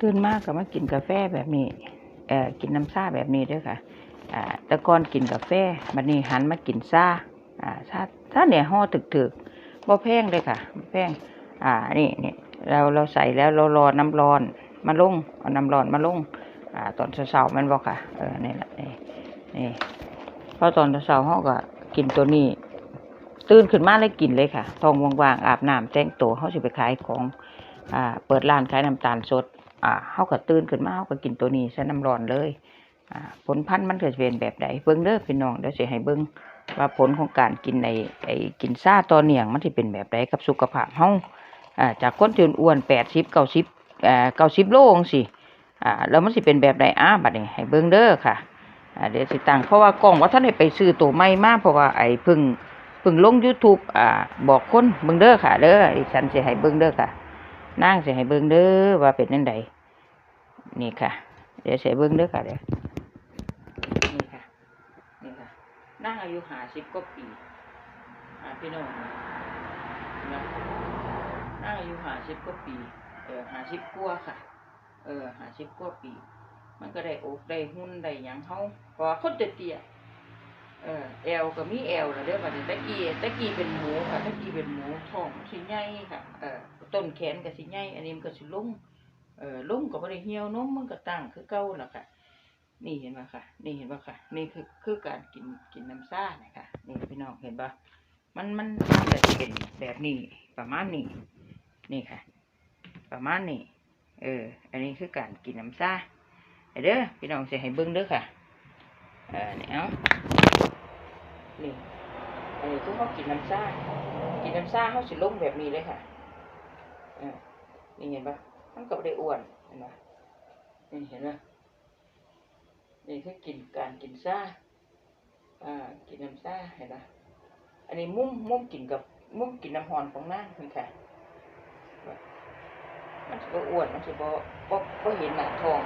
ตื่นมากก็มากินกาแฟแบบนี้เอ่อกินน้ำชาแบบนี้ด้วยค่ะอ่าแต่ก่อนกินกาแฟบัดนี้หันมากินชาอ่าชาชาเนี่ยห่อถึกๆบ่แพงเลยค่ะบ่แพงอ่านี่นี่เราเราใส่แล้วเรารอน้ำร้อนมาลงเอาน้ำร้อนมาลงอ่าตอนเช้าๆมันบ่ค่ะเออนี่แหละนี่นี่พอตอนเช้าๆเฮาก็กินตัวนี้ตื่นขึ้นมาเลยกินเลยค่ะทองว่างๆอาบน้ำแต่งตัวเฮาสิไปขายของอ่าเปิดร้านขายน้ำตาลสด อ่าเฮาก็ตื่นขึ้นมาเฮาก็กินตัวนี้ใส่น้ำร้อนเลยอ่าผลพันธุ์มันก็จะเป็นแบบใดเบิ่งเด้อพี่น้องเดี๋ยวสิให้เบิ่งว่าผลของการกินไอ้ไอ้กินซ่าต่อเนื่องมันสิเป็นแบบใดกับสุขภาพเฮาอ่าจากคนที่อ้วนๆ80 90เก้าสิบอ่อ90โลงซี่อ่าแล้วมันสิเป็นแบบใดอ้าบัดนี้ให้เบิ่งเด้อค่ะอ่าเดี๋ยวสิตั้งเพราะว่ากล้องว่าท่านได้ไปซื้อตัวใหม่มาเพราะว่าไอ้พิ่งพิ่งลง YouTube อ่าบอกคนเบิ่งเด้อค่ะเด้อดิฉันสิให้เบิ่งเด้อค่ะ นางสิให้เบิ่งเด้อว่าเป็นจังไดนี่ค่ะ เดี๋ยวสิให้เบิ่งเด้อค่ะเดี๋ยวนี่ค่ะนี่ค่ะนางอายุ50กว่าปีอ่าพี่น้องนะนางอายุ50กว่าปีเออ50กว่าค่ะ เออ50กว่าปี มันก็ได้อกได้หุ่นได้ยังเฮาพราะว่าคนเตี้ย เออแอวก็มีแอวแล้วเด้อบัดนี้ตะกี้ตะกี้เป็นหมูค่ะตะกี้เป็นหมูท้องสิใหญ่ค่ะเออต้นแขนก็สิใหญ่อันนี้มันก็สิลงเออลงก็บ่ได้เหี่ยวนมมันก็ตั้งคือเก่าล่ะค่ะ นี่เห็นบ่ค่ะ นี่เห็นบ่ค่ะ นี่คือคือการกินกินน้ำซ่านะคะนี่พี่น้องเห็นบ่มันมันมันจะเป็นแบบนี้ประมาณนี้นี่ค่ะ ประมาณนี้เออ อันนี้คือการกินน้ำซ่าเด้อพี่น้องสิให้เบิ่งเด้อค่ะ เออนี่เอานี่อันนี้คือเขากินน้ำซ่ากินน้ำซ่าเขาสิลงแบบนี้เลยค่ะนี่เห็นปะมันก็บ่ได้อ้วนเห็นปะนี่เห็นปะนี่คือกินการกินซ่าอ่ากินน้ำซ่าเห็นปะอันนี้มุ้มมุ้มกินกับมุ้มกินน้ำหอนของนางคุณค่ะมันสิบ่อ้วนมันสิบ่บ่เห็นหน้าทอง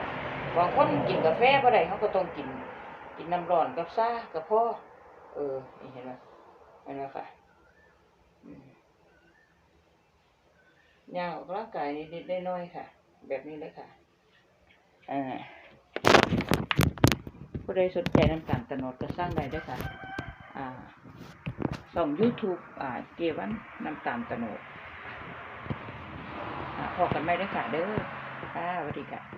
บางคนกินกาแฟบ่ได้เขาก็ต้องกิน กินน้ำร้อนกับชากับพ่อเออนี่เห็นไหมเห็นไหมค่ะอืมย่างกายนิดๆน้อยๆค่ะ แบบนี้เลยค่ะอ่าผู้ใดสนใจน้ำตาลตโนดก็สร้างได้เด้วยค่ะ อ่าส่อง YouTube อ่า เกวันน้ำตาลตโนดพอกันไหมเด้ค่ะเด้อค่ะสวัสดีค่ะ